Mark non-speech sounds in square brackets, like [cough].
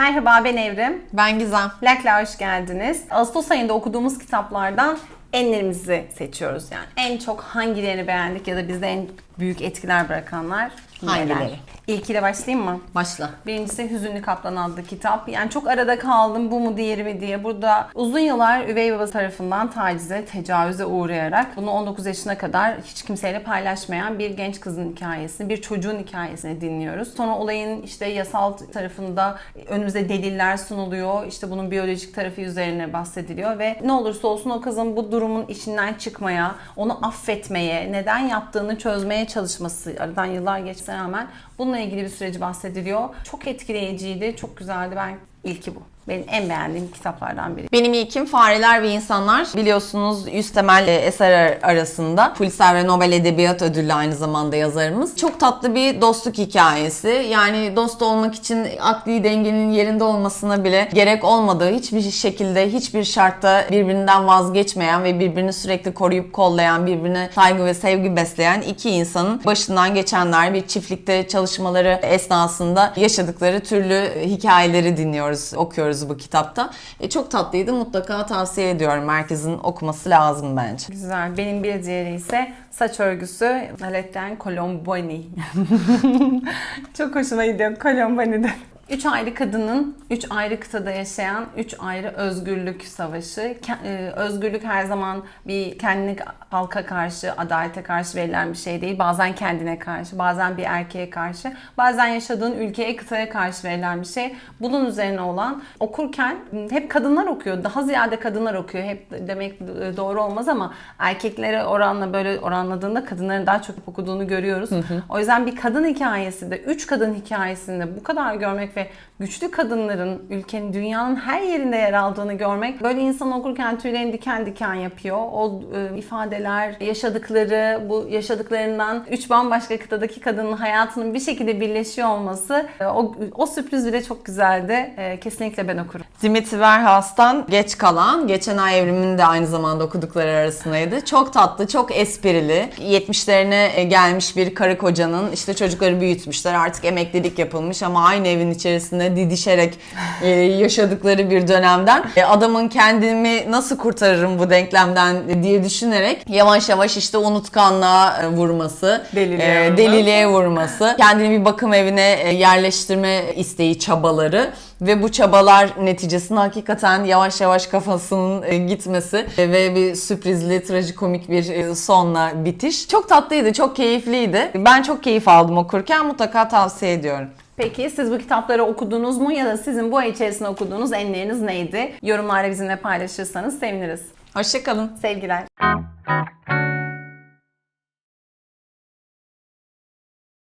Merhaba ben Evrim. Ben Gizem. Lak'la hoş geldiniz. Ağustos ayında okuduğumuz kitaplardan enlerimizi seçiyoruz yani. En çok hangilerini beğendik ya da bizde en büyük etkiler bırakanlar Hangileri? İlkiyle başlayayım mı? Başla. Birincisi Hüzünlü Kaplan adlı kitap. Yani çok arada kaldım bu mu diğeri mi diye. Burada uzun yıllar üvey babası tarafından tacize, tecavüze uğrayarak bunu 19 yaşına kadar hiç kimseyle paylaşmayan bir genç kızın hikayesini, bir çocuğun hikayesini dinliyoruz. Sonra olayın işte yasal tarafında önümüze deliller sunuluyor. İşte bunun biyolojik tarafı üzerine bahsediliyor ve ne olursa olsun o kızın bu durumun içinden çıkmaya, onu affetmeye, neden yaptığını çözmeye çalışması aradan yıllar geçse rağmen bununla ilgili bir süreci bahsediliyor. Çok etkileyiciydi, çok güzeldi. Ben ilki bu. Benim en beğendiğim kitaplardan biri. Benim ilkim Fareler ve İnsanlar. Biliyorsunuz 100 temel e, eser arasında Pulitzer ve Nobel Edebiyat Ödüllü aynı zamanda yazarımız. Çok tatlı bir dostluk hikayesi. Yani dost olmak için akli dengenin yerinde olmasına bile gerek olmadığı hiçbir şekilde hiçbir şartta birbirinden vazgeçmeyen ve birbirini sürekli koruyup kollayan, birbirine saygı ve sevgi besleyen iki insanın başından geçenler bir çiftlikte çalışmaları esnasında yaşadıkları türlü hikayeleri dinliyoruz, okuyoruz bu kitapta. E, çok tatlıydı. Mutlaka tavsiye ediyorum. Herkesin okuması lazım bence. Güzel. Benim bir diğeri ise saç örgüsü Aletten Colombani. [laughs] Çok hoşuma gidiyor Colombani'de. Üç ayrı kadının, üç ayrı kıtada yaşayan, üç ayrı özgürlük savaşı. E, Özgürlük her zaman bir kendine halka karşı, adalete karşı verilen bir şey değil. Bazen kendine karşı, bazen bir erkeğe karşı, bazen yaşadığın ülkeye, kıtaya karşı verilen bir şey. Bunun üzerine olan okurken hep kadınlar okuyor. Daha ziyade kadınlar okuyor. Hep demek doğru olmaz ama erkeklere oranla böyle oranladığında kadınların daha çok okuduğunu görüyoruz. O yüzden bir kadın hikayesi de, üç kadın hikayesinde bu kadar görmek ve güçlü kadınların ülkenin, dünyanın her yerinde yer aldığını görmek böyle insan okurken tüylerini diken diken yapıyor. O e, ifadeler, yaşadıkları, bu yaşadıklarından üç bambaşka kıtadaki kadının hayatının bir şekilde birleşiyor olması e, o, o sürpriz bile çok güzeldi. E, kesinlikle ben okurum. Dimitri Verhaas'tan Geç Kalan, geçen ay evrimin de aynı zamanda okudukları arasındaydı. Çok tatlı, çok esprili. 70'lerine e, gelmiş bir karı kocanın işte çocukları büyütmüşler artık emeklilik yapılmış ama aynı evin içerisinde didişerek e, yaşadıkları bir dönemden e, adamın kendimi nasıl kurtarırım bu denklemden diye düşünerek yavaş yavaş işte unutkanlığa e, vurması, Deliliğe e, vurması. deliliğe vurması, kendini bir bakım evine e, yerleştirme isteği, çabaları ve bu çabalar neticesinde hakikaten yavaş yavaş kafasının e, gitmesi e, ve bir sürprizli, trajikomik bir e, sonla bitiş. Çok tatlıydı, çok keyifliydi. Ben çok keyif aldım okurken mutlaka tavsiye ediyorum. Peki siz bu kitapları okudunuz mu ya da sizin bu ay içerisinde okuduğunuz enleriniz neydi? Yorumlarda bizimle paylaşırsanız seviniriz. Hoşçakalın. Sevgiler.